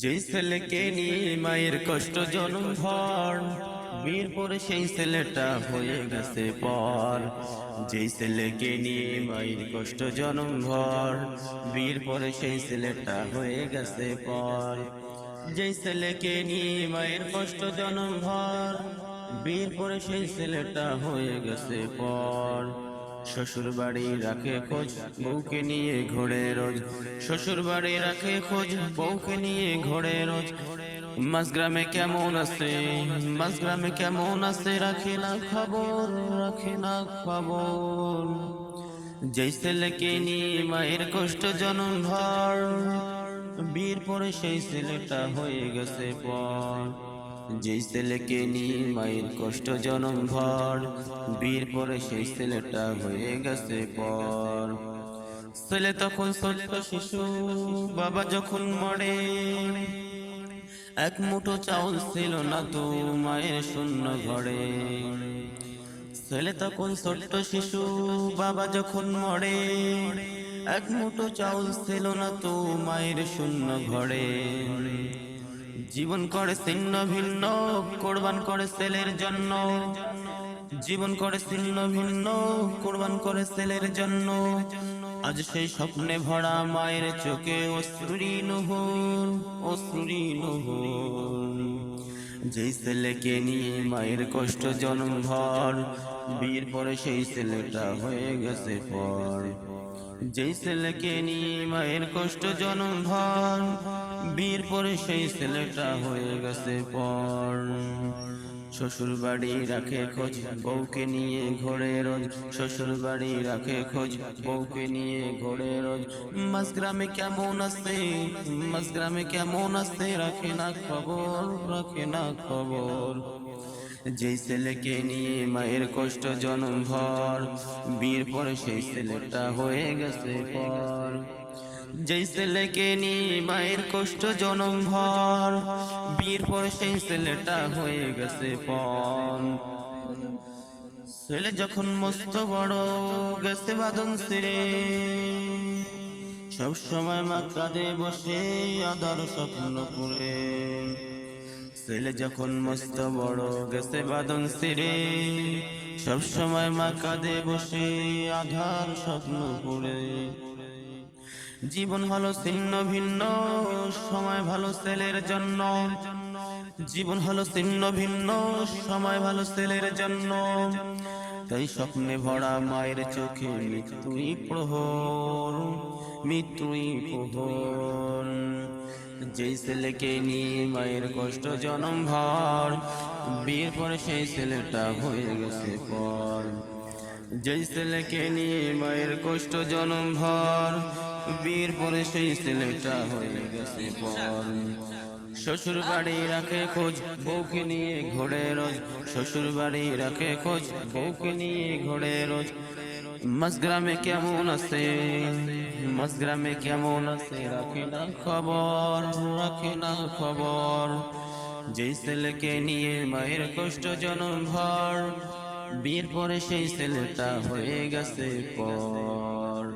যেই ছেলেকে নিয়ে মায়ের কষ্ট জন্ম ভর বীর পরে সেই ছেলেটা হয়ে গেছে পর। যেই ছেলেকে নিয়ে মায়ের কষ্ট জন্ম ভর বীর পরে সেই ছেলেটা হয়ে গেছে পর। যেই ছেলেকে নিয়ে মায়ের কষ্ট জন্ম ভর বীর পরে সেই ছেলেটা হয়ে গেছে পর। শ্বশুর বাড়ি রাখে খোঁজ, বউকে নিয়ে ঘোরে রোজ। শ্বশুর বাড়ি রাখে খোঁজ, বউকে নিয়ে ঘোরে রোজ। মাঝগ্রামে কেমন আছে? মাঝগ্রামে কেমন আছে? রাখে না খবর, রাখে না খবর। যেই ছেলেকে নিয়ে মায়ের কষ্ট জনম ভর বীর পরে সেই ছেলেটা হয়ে গেছে পর। যেই ছেলেকে নিয়ে মায়ের কষ্ট জনম ভর বীর পরে সেই ছেলেটা হয়ে গেছে পর। ছেলে তখন ছোট্ট শিশু, বাবা যখন মরে, এক মুঠো চাউল ছিল না তো মায়ের শূন্য ঘরে। ছেলে তখন ছোট্ট শিশু, বাবা যখন মরে, এক মুঠো চাউল ছিল না তো মায়ের শূন্য ঘরে। জীবন করে ছিন্ন ভিন্ন, কোরবান করে ছেলের জন্য। জীবন করে ছিন্ন ভিন্ন, কোরবান করে ছেলের জন্য। আজ সেই স্বপ্নে ভরা মায়ের চোখে অশ্রুরি নহর অশ্রুরি নহর। যেই ছেলেকে নিয়ে মায়ের কষ্ট জন্ম ভর বীর পরে সেই ছেলেটা হয়ে গেছে পর। যেই ছেলেকে নিয়ে মায়ের কষ্ট জন্ম ভর বীর পরে সেই ছেলেটা হয়ে গেছে পর। শ্বশুর বাড়ি রাখে খোঁজ, বউকে নিয়ে ঘোরে রোজ। শ্বশুর বাড়ি রাখে খোঁজ, বউকে নিয়ে ঘোরে রোজ। মাঝগ্রামে কেমন আছে? মাঝগ্রামে কেমন আছে? রাখে না খবর, রাখে না খবর। যেই ছেলেকে নিয়ে মায়ের কষ্ট জনম ভর বীর পরে সেই ছেলেটা হয়ে গেছে পর। যেই ছেলেকে নিয়ে মায়ের কষ্ট জনম ভর বীর পরে সেই ছেলেটা হয়ে গেছে পর। ছেলে যখন মস্ত বড় গেছে বাদন ছেড়ে সব সময় মা কাঁদে বসে আদার স্বপ্ন করে ছেলে যখন মস্ত বড় গেছে বাদন ছেড়ে সব সময় মা কাঁদে বসে আধার স্বপ্ন পড়ে। জীবন হলো ছিন্ন ভিন্ন, সময় ভালো ছেলের জন্য। জীবন হলো ছিন্ন ভিন্ন, সময় ভালো ছেলের জন্য। তাই স্বপ্নে ভরা মায়ের চোখে মৃত্যুই প্রহর মৃত্যুই প্রহর। যেই ছেলেকে নিয়ে মায়ের কষ্ট জনম ভর, বিয়ের পরে সেই ছেলেটা হয়ে গেছে পর। যেই ছেলেকে নিয়ে মায়ের কষ্ট জনম ভর, বিয়ের পরে সেই ছেলেটা হয়ে গেছে পর। শ্বশুর বাড়ি রাখে খোঁজ, বউকে নিয়ে ঘোড়ে রোজ। শ্বশুর বাড়ি রাখে খোঁজ, বউকে নিয়ে ঘোড়ে রোজ। মাঝগ্রামে কেমন আছে? মাঝগ্রামে কেমন আছে? রাখে না খবর, রাখে না খবর। যেই ছেলেকে নিয়ে মায়ের কষ্ট জনম ভর, বিয়ের পরে সেই ছেলেটা হয়ে গেছে পর।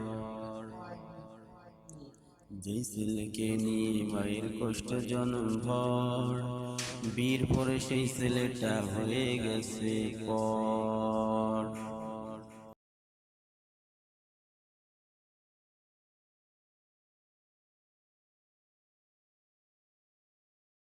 যেই ছেলেকে নিয়ে মায়ের কষ্ট জনম ভর বীর পরে সেই ছেলেটা হয়ে গেছে পর।